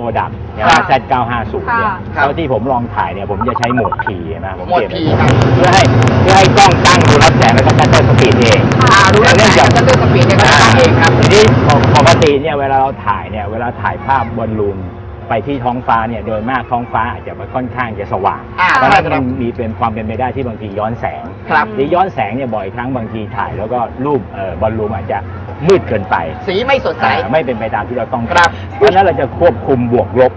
ตัวดับเนี่ยว่า Z950 เนี่ยค่ะเท่าที่ผมลองถ่ายเนี่ยผมจะใช้โหมด P นะผมโหมดเปลี่ยน P ครับ เพื่อให้เพื่อให้กล้องตั้งดูรับแสงแล้วก็ชัตเตอร์สปีดเอง อ่ารู้แล้วเนื่องจากชัตเตอร์สปีดเนี่ยก็จะตั้งเองครับ ทีนี้ปกติเนี่ยเวลาเราถ่ายเนี่ยเวลาถ่ายภาพบอลลูน ไปที่ท้องฟ้าเนี่ยโดยมากท้องฟ้าอาจจะค่อนข้างจะสว่างอ่าเพราะฉะนั้นใช่ครัมับนมีเป็นความเป็นไปได้ที่บางทีย้อนแสงครับที่ย้อนแสงเนี่ยบ่อยครั้งบางทีถ่าย แล้วก็รูปเอ่อบอลลูนอาจจะมืดเกินไปสีไม่สดใส อ่าไม่เป็นไปตามที่เราต้องครับ เพราะฉะนั้นเราจะควบคุมบวกลบ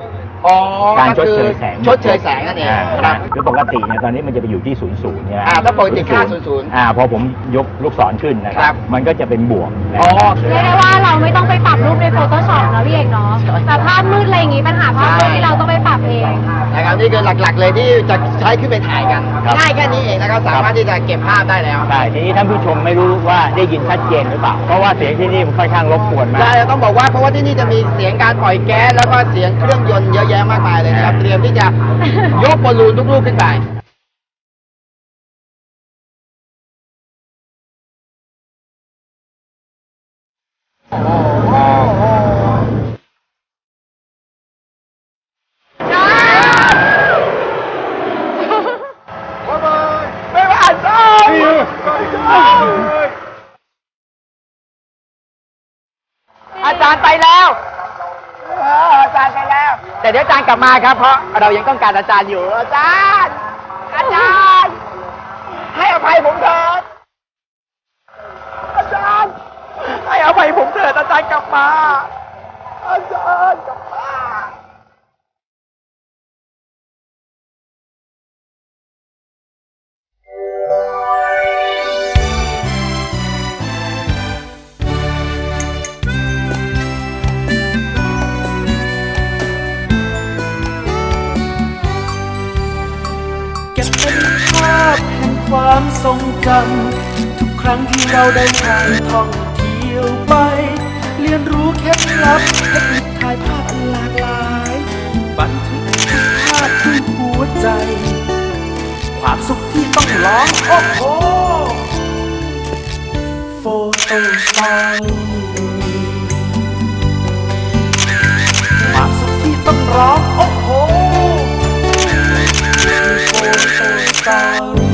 อ๋อการชดคือเชยแสงชดเชยแสงนั่นเองอ่าครับ คือปกติเนี่ยตอนนี้มันจะไปอยู่ที่ศูนย์ศูนย์เนี่ยอ่าถ้าปกติค่า00อ่าพอผมยกลูกศรขึ้นนะคครัรับ บ มันก็จะเป็นบวกนะอ๋อ เรียกได้ว่าเราไม่ต้องไปปรับรูปใน Photoshop แล้วพี่เอกเนาะแต่ภาพมืดอะไรอย่างงี้ปัญหาภาพมืดที่เรา นะครับนี่คือหลักๆ เลยที่จะใช้ขึ้นไปถ่ายกันครับ ง่ายแค่นี้เองนะครับสามารถที่จะเก็บภาพได้แล้ว ใช่ทีนี้ท่านผู้ชมไม่รู้ว่าได้ยินชัดเจนหรือเปล่า เพราะว่าเสียงที่นี่มันค่อนข้างรบกวนมาใช่ก ต้องบอกว่าเพราะว่าที่นี่จะมีเสียงการปล่อยแก๊สแล้วก็เสียงเครื่องยนต์เยอะแยะมากมายเลยนะครับ เตรียมที่จะยกบอลลูนทุกลูกขึ้นไป ไม่ผ่านซ้อาจารย์ไปแล้วเอออาจารย์ไปแล้ว แต่เดี๋ยวอาจารย์กลับมาครับ เพราะเรายังต้องการอาจารย์อยู่ อาจารย์ อาจารย์ ให้อภัยผมเถิด อาจารย์ ให้อภัยผมเถิดอาจารย์กลับมา อาจารย์กลับมา ภาพแห่งความทรงจำทุกครั้งที่เราได้ถ่ายท่องเที่ยวไป เรียนรู้เคล็ดลับเทคนิคถ่ายภาพอันหลากหลาย บันทึกทุกภาพด้วยหัวใจ ความสุขที่ต้องร้องโอ้โหโฟโต้สไตล์ความสุขที่ต้องร้อง about